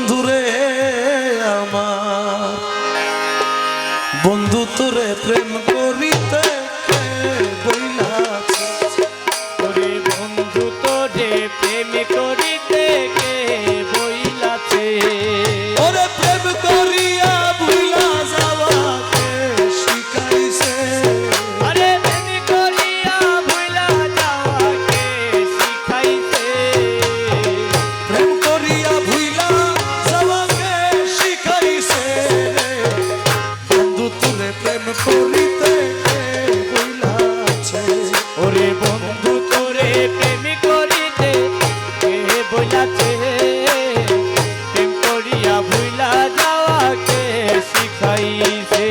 বন্ধুরে আমার। বন্ধু তোরে প্রেম করি ওরে বন্ধু তোরে প্রেম করিতে কে বইলাছে প্রেম করিয়া ভুলা যাওয়াকে শিখাইছে।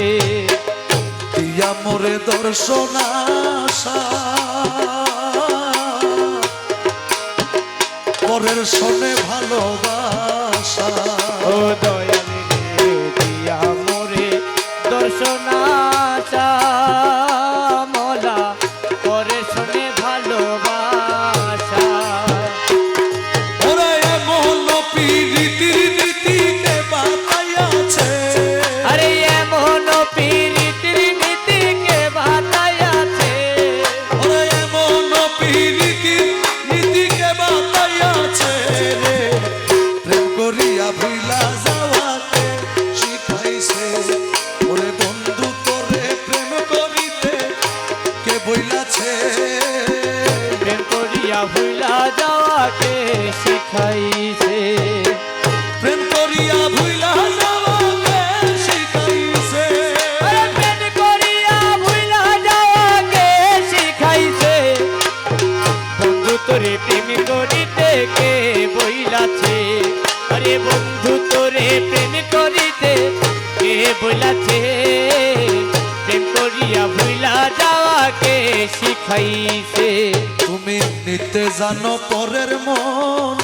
দিয়া মোরে দর্শন আশা। পরের শোনে ভালোবাসা। ও দয়াল তোরে প্রেম করিতে কে বইলাছে? আরে বন্ধু তোরে প্রেম করিতে কে বইলাছে? প্রেম করিয়া ভুলা যাওয়াকে শিখাইছে। তুমি নিতে জানো পরের মন।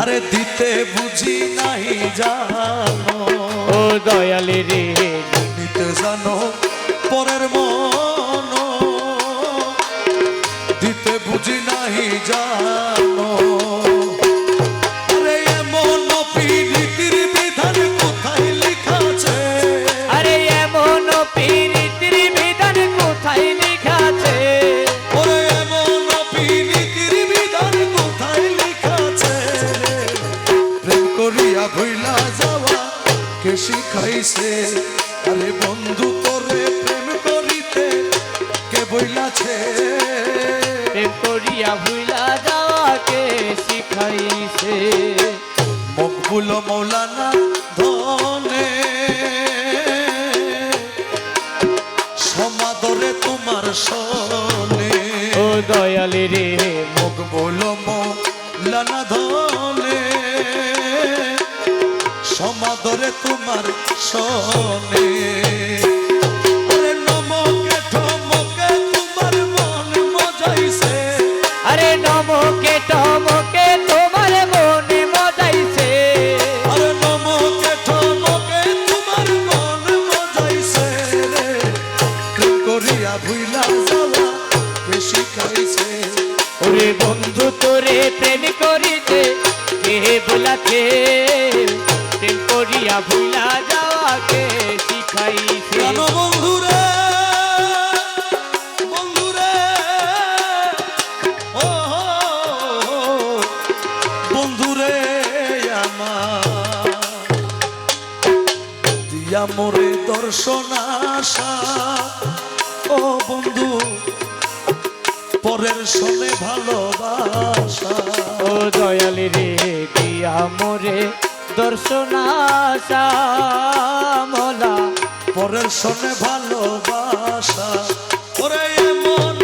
আরে দিতে বুঝি নাই জানো। ও দয়ালে রে নিতে জানো আরে বন্ধু তোরে প্রেম করিতে কে বইলাছে প্রেম করিয়া ভুলা যাওয়াকে শিখাইছে। মকবুল মৌলানা ধনে। সমাদরে তোমার সনে। ও দয়ালে রে। মুখ বলো মৌলানা ধনে। সমাদরে তোমার সনে ওরে নমকে ঠমকে তোমার মন মজাইছে। আরে নমকে টমকে তোমার মনে মজাইছে। আরে নমকে ঠমকে তোমার মন মজাইছে রে। প্রেম করিয়া ভুইলা যাওয়া কে শিখাইছে ওরে বন্ধু ভুলা যাওয়াকে শিখাইছে। বন্ধুরে বন্ধুরে? ও বন্ধুরে আমার। দিয়া মোরে দর্শন আশা। ও বন্ধু পরের শোনে ভালোবাসা। ও দয়াল রে দিয়া মোরে দর্শনাশা মলা। পরের শোনে ভালোবাসা। ওরে এমন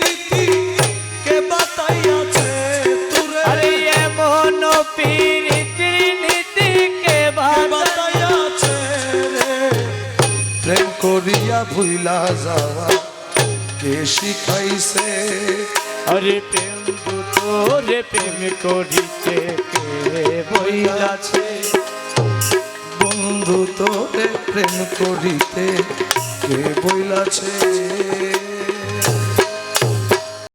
নীতি কে বাতাইয়াছে তোরে? আরে এমন পীড়িতির নীতিকে কে বাধা বাতাইয়াছে রে? প্রেম করিয়া ভুইলা যাওয়া কে শিখাইছে? আরে প্রেম তোরে প্রেম করিতে কে বইলাছে বন্ধু তোরে প্রেম করিতে কে বইলাছে?